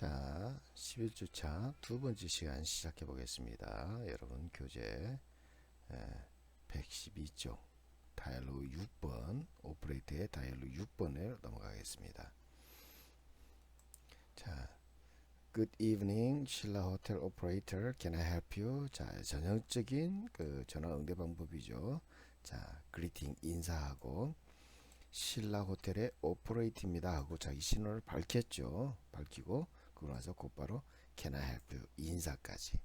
자, 11주차 두 번째 시간 시작해 보겠습니다. 여러분 교재 112쪽 다이얼로 6번 오퍼레이터의 다이얼로 6번에 넘어가겠습니다. 자, Good evening, 신라 호텔 오퍼레이터. Can I help you? 자, 전형적인 그 전화 응대 방법이죠. 자, 그리팅 인사하고 신라 호텔의 오퍼레이트입니다 하고 자기 신호를 밝혔죠. 밝히고 그러고 나서 곧바로 Can I help you? 인사까지.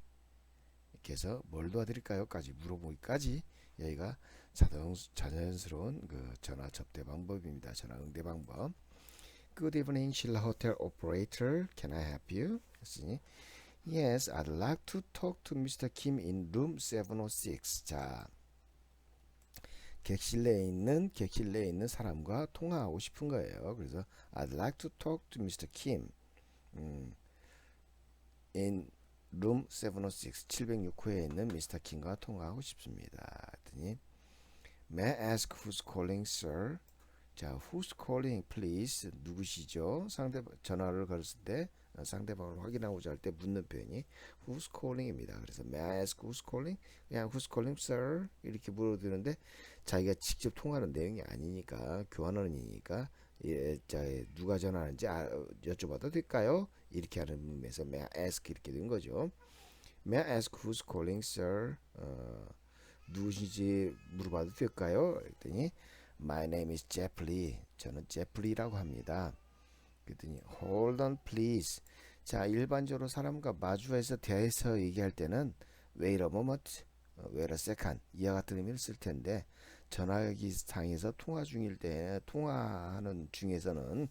이렇게 해서 뭘 도와드릴까요?까지 물어보기까지 여기가 자동 자연스러운 그 전화 접대 방법입니다. 전화 응대 방법. Good evening, 신라 호텔 operator. Can I help you? 했으니 Yes, I'd like to talk to Mr. Kim in room 706. 자, 객실 내에 있는 객실 내에 있는 사람과 통화하고 싶은 거예요. 그래서 I'd like to talk to Mr. Kim 음, in room 706 706호에 있는 미스터 킴과 통화하고 싶습니다. 했더니 May I ask who's calling, sir? 자, who's calling, please? 누구시죠? 상대 전화를 걸었을 때 어, 상대방을 확인하고자 할 때 묻는 표현이 who's calling입니다. 그래서 may I ask who's calling? 그냥 who's calling, sir? 이렇게 물어드는데 자기가 직접 통화하는 내용이 아니니까 교환원이니까 예, 자, 누가 전화하는지 아, 여쭤봐도 될까요? 이렇게 하는 의미에서 may I ask 이렇게 된 거죠. May I ask who's calling, sir? 어, 누구신지 물어봐도 될까요? 그랬더니 My name is Jeff Lee. 저는 제프리라고 합니다. 그랬더니 Hold on, please. 자, 일반적으로 사람과 마주해서 대해서 얘기할 때는 Wait a moment, 어, Wait a second 이와 같은 의미를 쓸 텐데 전화기 상에서 통화 중일 때 통화하는 중에서는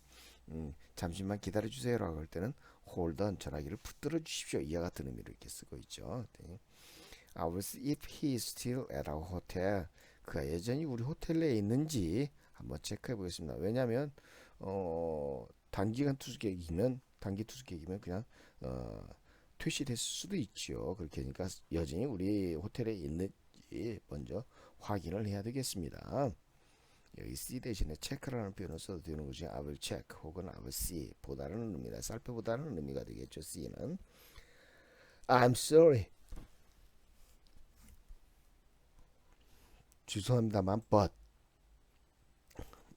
음, 잠시만 기다려 주세요라고 할 때는 hold on 전화기를 붙들어 주십시오 이와 같은 의미로 이렇게 쓰고 있죠. 네. I see if he is still at our hotel. 그가 여전히 우리 호텔에 있는지 한번 체크해 보겠습니다. 왜냐하면 어, 단기간 투숙객이면 단기 투숙객이면 그냥 어, 퇴실했을 수도 있죠. 그렇게 하니까 여전히 우리 호텔에 있는지 먼저 확인을 해야 되겠습니다. 여기 C 대신에 체크라는 표현을 써도 되는 거죠. I will check 혹은 I will see 보다라는 의미다. 살펴보다는 의미가 되겠죠. C는 I'm sorry. 죄송합니다만 but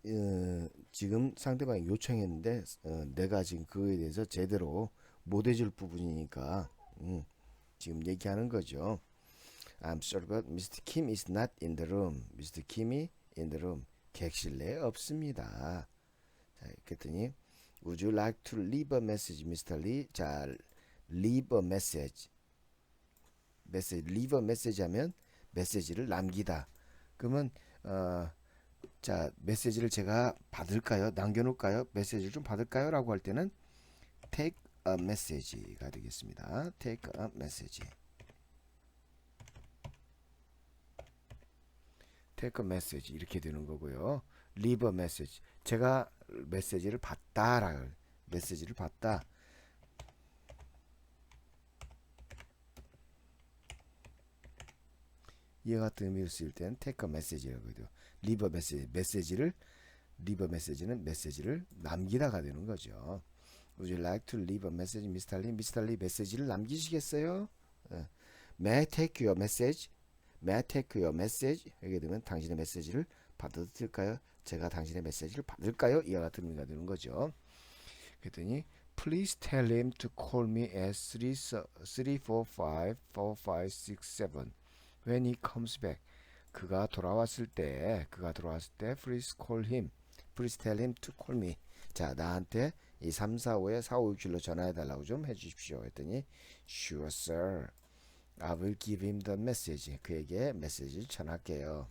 어, 지금 상대방이 요청했는데 어, 내가 지금 그거에 대해서 제대로 못 해줄 부분이니까 음, 지금 얘기하는 거죠. I'm sorry but Mr. Kim is not in the room. Mr. Kim이 in the room. 객실 내에 없습니다. 자, 그랬더니 Would you like to leave a message, Mr. Lee? 자, leave a message. 메시지, leave a message 하면 메시지를 남기다. 그러면 어, 자 메시지를 제가 받을까요? 남겨놓을까요? 메시지를 좀 받을까요? 라고 할 때는 take a message가 되겠습니다. take a message. A message 이렇게 되는 거고요. a message. 제가 메시지를 받다라 메시지를 받다. 이와 같은 의미를 쓸 때는 message라고 해요. leave a message. 메시지를 a message는 메시지를 남기다가 되는 거죠. Would you like to leave a message, Mr. Lee? Mr. Lee 메시지를 남기시겠어요? 어. May I take your message? Your message? 이게 되면 당신의 메시지를 받아도 될까요? 제가 당신의 메시지를 받을까요? 이와 같은 의미가 되는 거죠. 그랬더니 Please tell him to call me at 345-4567 when he comes back. 그가 돌아왔을 때, 그가 돌아왔을 때, please call him. Please tell him to call me. 자, 나한테 이 345에 4567로 전화해 달라고 좀 해 주십시오. 했더니 sure sir. I will give him the message. 그에게 메시지를 전할게요.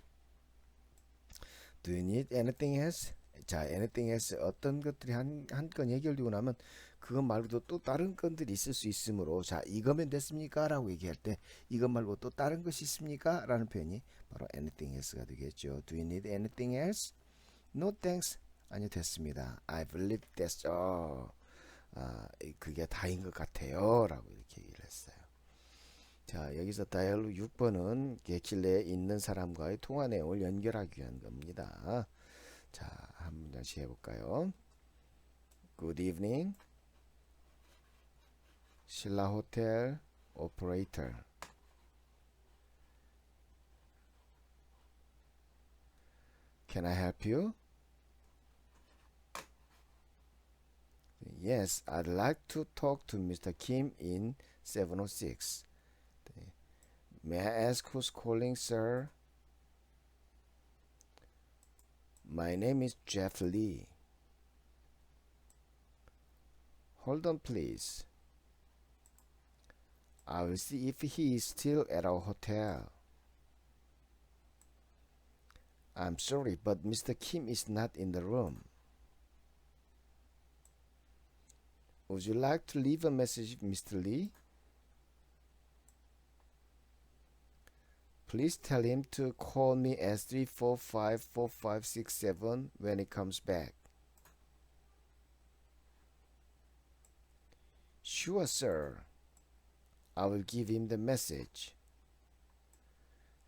Do you need anything else? 자, anything else 어떤 것들이 한 한 건 해결되고 나면 그것 말고도 또 다른 건들이 있을 수 있으므로 자, 이거면 됐습니까? 라고 얘기할 때 이것 말고 또 다른 것이 있습니까? 라는 표현이 바로 anything else가 되겠죠. Do you need anything else? No thanks. 아니 됐습니다. I believe that's all. 아, 그게 다인 것 같아요. 라고 이렇게 얘기를 했어요. 자, 여기서 다이얼로 6번은 객실 내에 있는 사람과의 통화 내용을 연결하기 위한 겁니다. 자, 한 문장씩 해볼까요? Good evening. 신라 호텔 오퍼레이터 Can I help you? Yes, I'd like to talk to Mr. Kim in 706. 네. May I ask who's calling, sir? My name is Jeff Lee. Hold on, please. I will see if he is still at our hotel. I'm sorry, but Mr. Kim is not in the room. Would you like to leave a message, Mr. Lee? Please tell him to call me at 345 4567 when he comes back. Sure, sir. I will give him the message.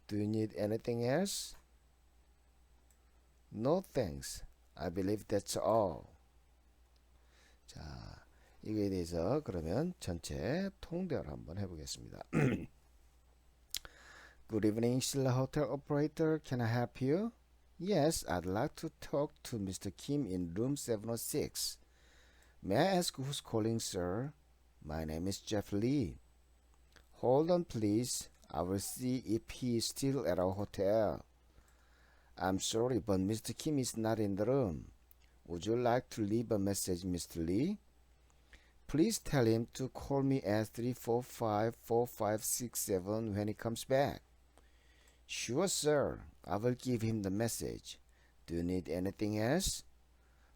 Do you need anything else? No thanks. I believe that's all. 자, 이거에 대해서 그러면 전체 통대화를 한번 해보겠습니다. Good evening, Silla Hotel operator. Can I help you? Yes, I'd like to talk to Mr. Kim in room 706. May I ask who's calling, sir? My name is Jeff Lee. Hold on, please. I will see if he is still at our hotel. I'm sorry, but Mr. Kim is not in the room. Would you like to leave a message, Mr. Lee? Please tell him to call me at 345 4567 when he comes back. Sure, sir. I will give him the message. Do you need anything else?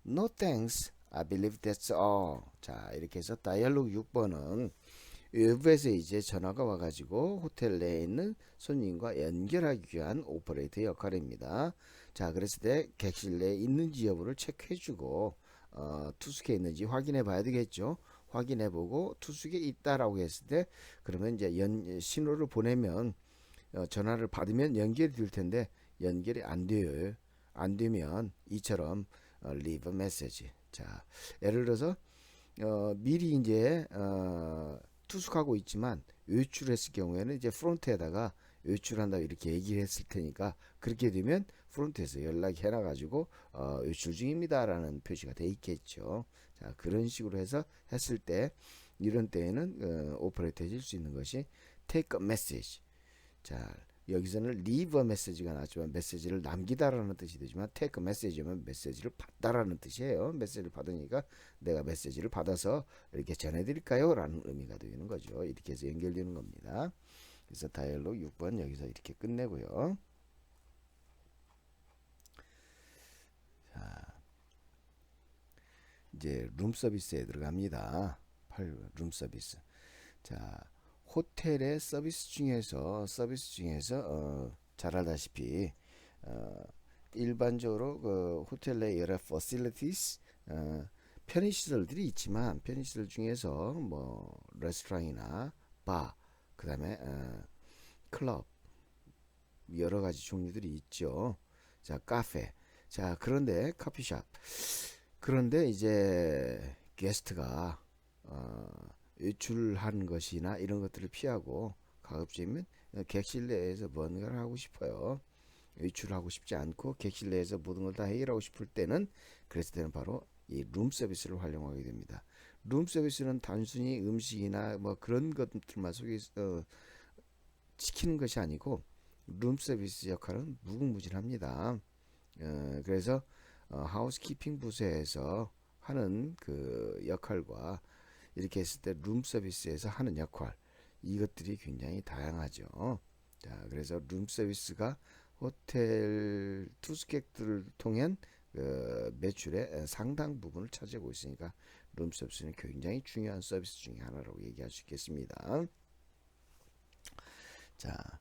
No, thanks. I believe that's all. 자, 이렇게 해서 다이얼로그 6번은 외부에서 이제 전화가 와가지고 호텔 내에 있는 손님과 연결하기 위한 오퍼레이터 역할입니다. 자, 그랬을 때 객실 내에 있는지 여부를 체크해주고 어, 투숙해 있는지 확인해 봐야 되겠죠. 확인해 보고 투숙에 있다라고 했을 때 그러면 이제 연 신호를 보내면 어, 전화를 받으면 연결이 될 텐데 연결이 안 돼요. 안 되면 이처럼 어, leave a message. 자, 예를 들어서 어, 미리 이제 어, 투숙하고 있지만 외출했을 경우에는 이제 프론트에다가 외출한다 이렇게 얘기를 했을 테니까 그렇게 되면 프론트에서 연락이 해놔가지고 어, 외출 중입니다라는 표시가 돼 있겠죠. 자 그런 식으로 해서 했을 때 이런 때에는 어, 오퍼레이터 해줄 수 있는 것이 take a message. 자 여기서는 a message가 나왔지만 메시지를 남기다라는 뜻이 되지만 a message면 메시지를 받다라는 뜻이에요. 메시지를 받으니까 내가 메시지를 받아서 이렇게 전해드릴까요? 라는 의미가 되는 거죠. 이렇게 해서 연결되는 겁니다. 그래서 다이얼로그 6번 여기서 이렇게 끝내고요. 자, 이제 룸 서비스에 들어갑니다. 8룸 서비스. 자, 호텔의 서비스 중에서 서비스 중에서 어, 잘 알다시피 어, 일반적으로 그 호텔 내 여러 facilities 어, 편의시설들이 있지만 편의시설 중에서 뭐 레스토랑이나 바 그다음에 어, 클럽 여러 가지 종류들이 있죠. 자 카페 자 그런데 커피숍 그런데 이제 게스트가 어, 외출한 것이나 이런 것들을 피하고 가급적이면 객실 내에서 뭔가를 하고 싶어요. 외출하고 싶지 않고 객실 내에서 모든 걸 다 해결하고 싶을 때는 그랬을 때는 바로 이 룸 서비스를 활용하게 됩니다. 룸 서비스는 단순히 음식이나 뭐 그런 것들만 속에 어, 지키는 것이 아니고 룸 서비스 역할은 무궁무진합니다. 어, 그래서 어, 하우스키핑 부서에서 하는 그 역할과 이렇게 했을 때 룸 서비스에서 하는 역할 이것들이 굉장히 다양하죠. 자, 그래서 룸 서비스가 호텔 투숙객들을 통한 그 매출의 상당 부분을 차지하고 있으니까 룸 서비스는 굉장히 중요한 서비스 중에 하나라고 얘기할 수 있겠습니다. 자,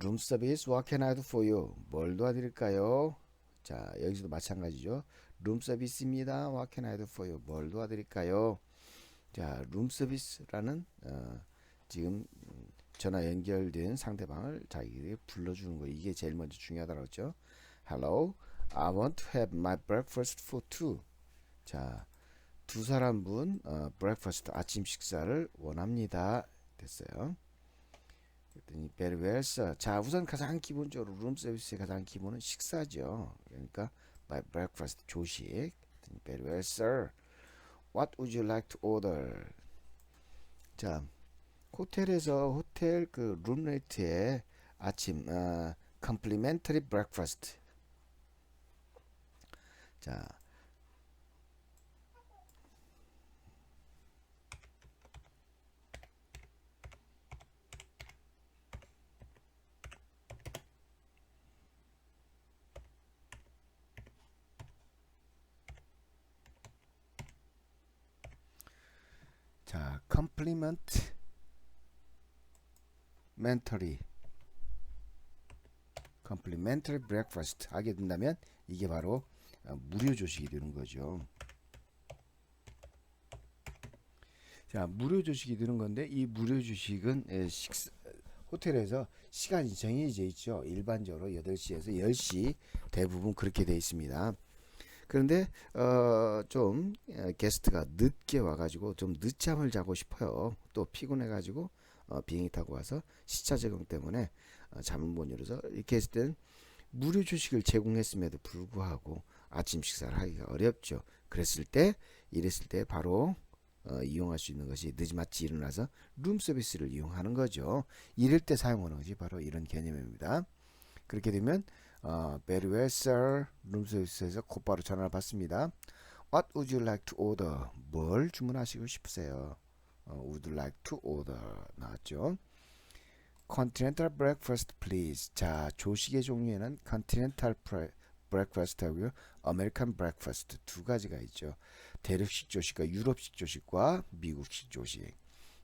룸 서비스 what can I do for you? 뭘 도와드릴까요? 자, 여기서도 마찬가지죠. 룸 서비스입니다. what can I do for you? 뭘 도와드릴까요? 자, 룸 서비스라는 어, 지금 전화 연결된 상대방을 자기에게 불러주는 거 이게 제일 먼저 중요하다고 했죠. Hello, I want to have my breakfast for two. 자, 두 사람분 어, breakfast 아침 식사를 원합니다. 됐어요. 그랬더니 very well, sir. 자, 우선 가장 기본적으로 룸 서비스의 가장 기본은 식사죠. 그러니까 by breakfast 조식. very well, sir. What would you like to order? 자, 호텔에서 호텔 그 룸레이트에 아침 어, complimentary breakfast. 자, 자, compliment mentary complimentary breakfast 하게 된다면 이게 바로 어, 무료 조식이 되는 거죠. 자, 무료 조식이 되는 건데 이 무료 조식은 에, 식사, 호텔에서 시간이 정해져 있죠. 일반적으로 8시에서 10시 대부분 그렇게 돼 있습니다. 그런데 어, 좀 어, 게스트가 늦게 와가지고 좀 늦잠을 자고 싶어요. 또 피곤해가지고 어, 비행기 타고 와서 시차 적용 때문에 어, 잠을 못 이뤄서 이렇게 했을 땐 무료 조식을 제공했음에도 불구하고 아침 식사를 하기가 어렵죠. 그랬을 때 이랬을 때 바로 어, 이용할 수 있는 것이 늦지마치 일어나서 룸 서비스를 이용하는 거죠. 이럴 때 사용하는 것이 바로 이런 개념입니다. 그렇게 되면 어, very well, sir. 룸 서비스에서 곧바로 전화를 받습니다. What would you like to order? 뭘 주문하시고 싶으세요? 어, would like to order 나왔죠. Continental breakfast, please. 자, 조식의 종류에는 continental pre- breakfast 하고요. American breakfast 두 가지가 있죠. 대륙식 조식과 유럽식 조식과 미국식 조식.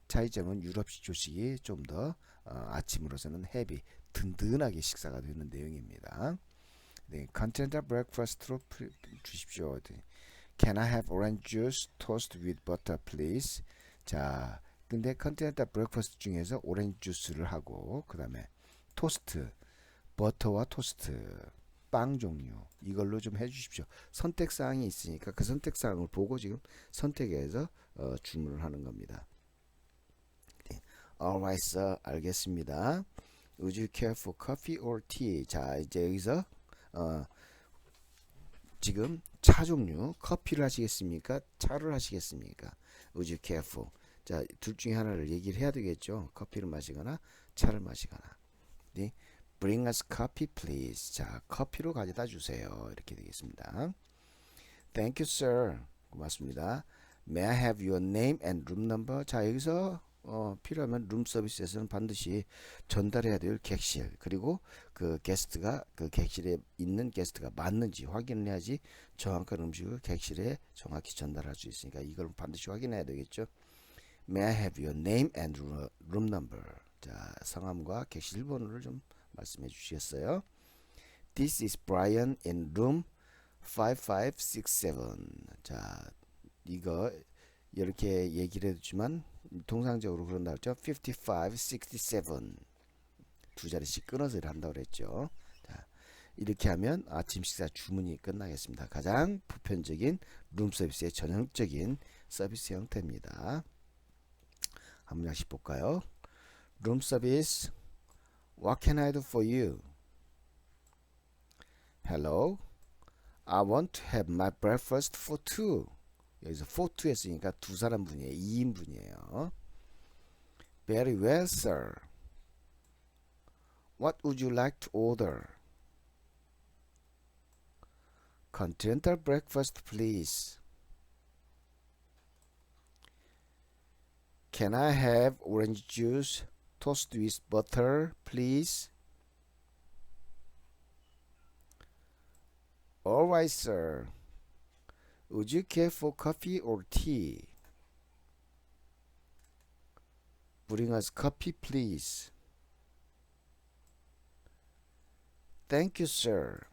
차이점은 유럽식 조식이 좀더 어, 아침으로서는 헤비, 든든하게 식사가 되는 내용입니다. 네, breakfast로 프- 주십시오. 네. Can I have orange juice, toast with butter, please? 자, 근데 컨티넨탈 브렉퍼스트 중에서 오렌지 주스를 하고 그 다음에 토스트, 버터와 토스트, 빵 종류 이걸로 좀 해주십시오. 선택 사항이 있으니까 그 선택 사항을 보고 지금 선택해서 어, 주문을 하는 겁니다. 네. Alright, sir. 알겠습니다. Would you care for coffee or tea? 자, 이제 여기서 어, 지금 차 종류 커피를 하시겠습니까? 차를 하시겠습니까? Would you care for? 자, 둘 중에 하나를 얘기를 해야 되겠죠. 커피를 마시거나 차를 마시거나. 네. Bring us coffee, please. 자, 커피로 가져다 주세요. 이렇게 되겠습니다. Thank you, sir. 고맙습니다. May I have your name and room number? 자, 여기서 어, 필요하면 룸 서비스에서는 반드시 전달해야 될 객실 그리고 그 게스트가 그 객실에 있는 게스트가 맞는지 확인을 해야지 정확한 음식을 객실에 정확히 전달할 수 있으니까 이걸 반드시 확인해야 되겠죠. May I have your name and room number? 자, 성함과 객실 번호를 좀 말씀해 주시겠어요? This is Brian in room 5567. 자, 이거 이렇게 얘기를 해주지만 통상적으로 그런다 그랬죠. 55, 67. 두 자리씩 끊어서 한다고 그랬죠. 자, 이렇게 하면 아침 식사 주문이 끝나겠습니다. 가장 보편적인 룸 서비스의 전형적인 서비스 형태입니다. 한 문장씩 볼까요? 룸 서비스 What can I do for you? Hello. I want to have my breakfast for two. 여기서 for two 했으니까 두 사람 분이에요. 2인분이에요. Very well, sir. What would you like to order? Continental breakfast, please. Can I have orange juice, toast with butter, please? All right, sir. Would you care for coffee or tea? Bring us coffee, please. Thank you, sir.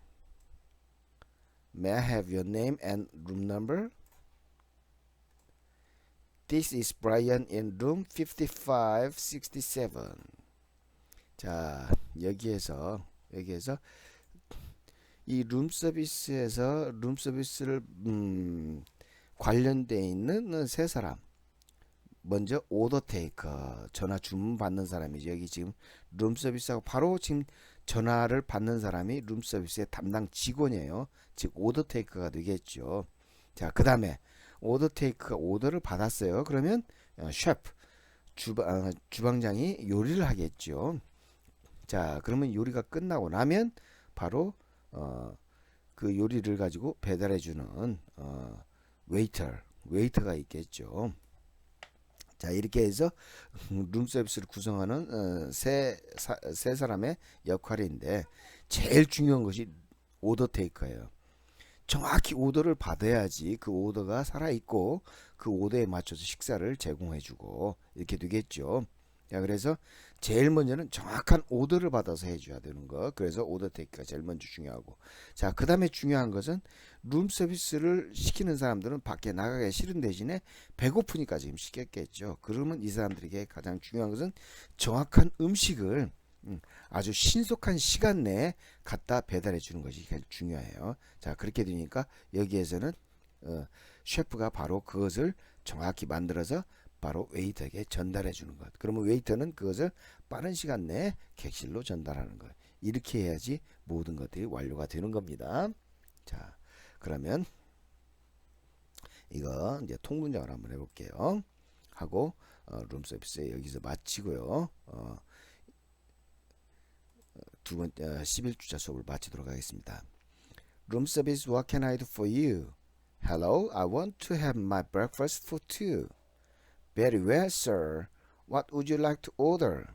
May I have your name and room number? This is Brian in room 5567. 자, 여기에서 여기에서 이 룸 서비스에서 룸 서비스를 음, 관련돼 있는 세 사람. 먼저 오더 테이커 전화 주문 받는 사람이죠. 여기 지금 룸 서비스하고 바로 지금 전화를 받는 사람이 룸 서비스의 담당 직원이에요. 즉 오더 테이커가 되겠죠. 자, 그다음에 오더 테이크가 오더를 받았어요. 그러면 어, 셰프 주방 아, 주방장이 요리를 하겠죠. 자, 그러면 요리가 끝나고 나면 바로 어, 그 요리를 가지고 배달해 주는 어, 웨이터 웨이터가 있겠죠. 자 이렇게 해서 룸 서비스를 구성하는 어, 세, 사, 세 사람의 역할인데 제일 중요한 것이 오더 테이커예요. 정확히 오더를 받아야지 그 오더가 살아있고 그 오더에 맞춰서 식사를 제공해주고 이렇게 되겠죠. 자 그래서 제일 먼저는 정확한 오더를 받아서 해줘야 되는 거. 그래서 오더 테이크가 제일 먼저 중요하고. 자, 그 다음에 중요한 것은 룸 서비스를 시키는 사람들은 밖에 나가기 싫은 대신에 배고프니까 지금 시켰겠죠. 그러면 이 사람들에게 가장 중요한 것은 정확한 음식을 음, 아주 신속한 시간 내에 갖다 배달해 주는 것이 제일 중요해요. 자, 그렇게 되니까 여기에서는 어, 셰프가 바로 그것을 정확히 만들어서 바로 웨이터에게 전달해 주는 것. 그러면 웨이터는 그것을 빠른 시간 내에 객실로 전달하는 것. 이렇게 해야지 모든 것들이 완료가 되는 겁니다. 자, 그러면 이거 이제 통문장을 한번 해볼게요. 하고 어, 룸 서비스 여기서 마치고요. 어, 두 번째 어, 11주차 수업을 마치도록 하겠습니다. Room what can I do for you? Hello, I want to have my breakfast for two. Very well, sir. What would you like to order?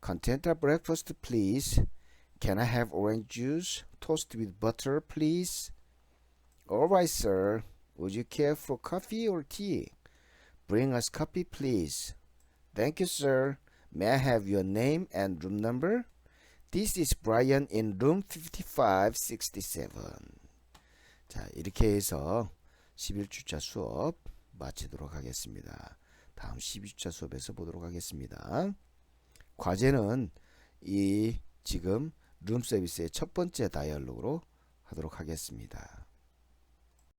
Continental breakfast, please. Can I have orange juice? Toast with butter, please. All right, sir. Would you care for coffee or tea? Bring us coffee, please. Thank you, sir. May I have your name and room number? This is Brian in room 5567. 자, 이렇게 해서 11주차 수업 마치도록 하겠습니다. 다음 12주차 수업에서 보도록 하겠습니다. 과제는 이 지금 룸 서비스의 첫 번째 다이얼로그로 하도록 하겠습니다.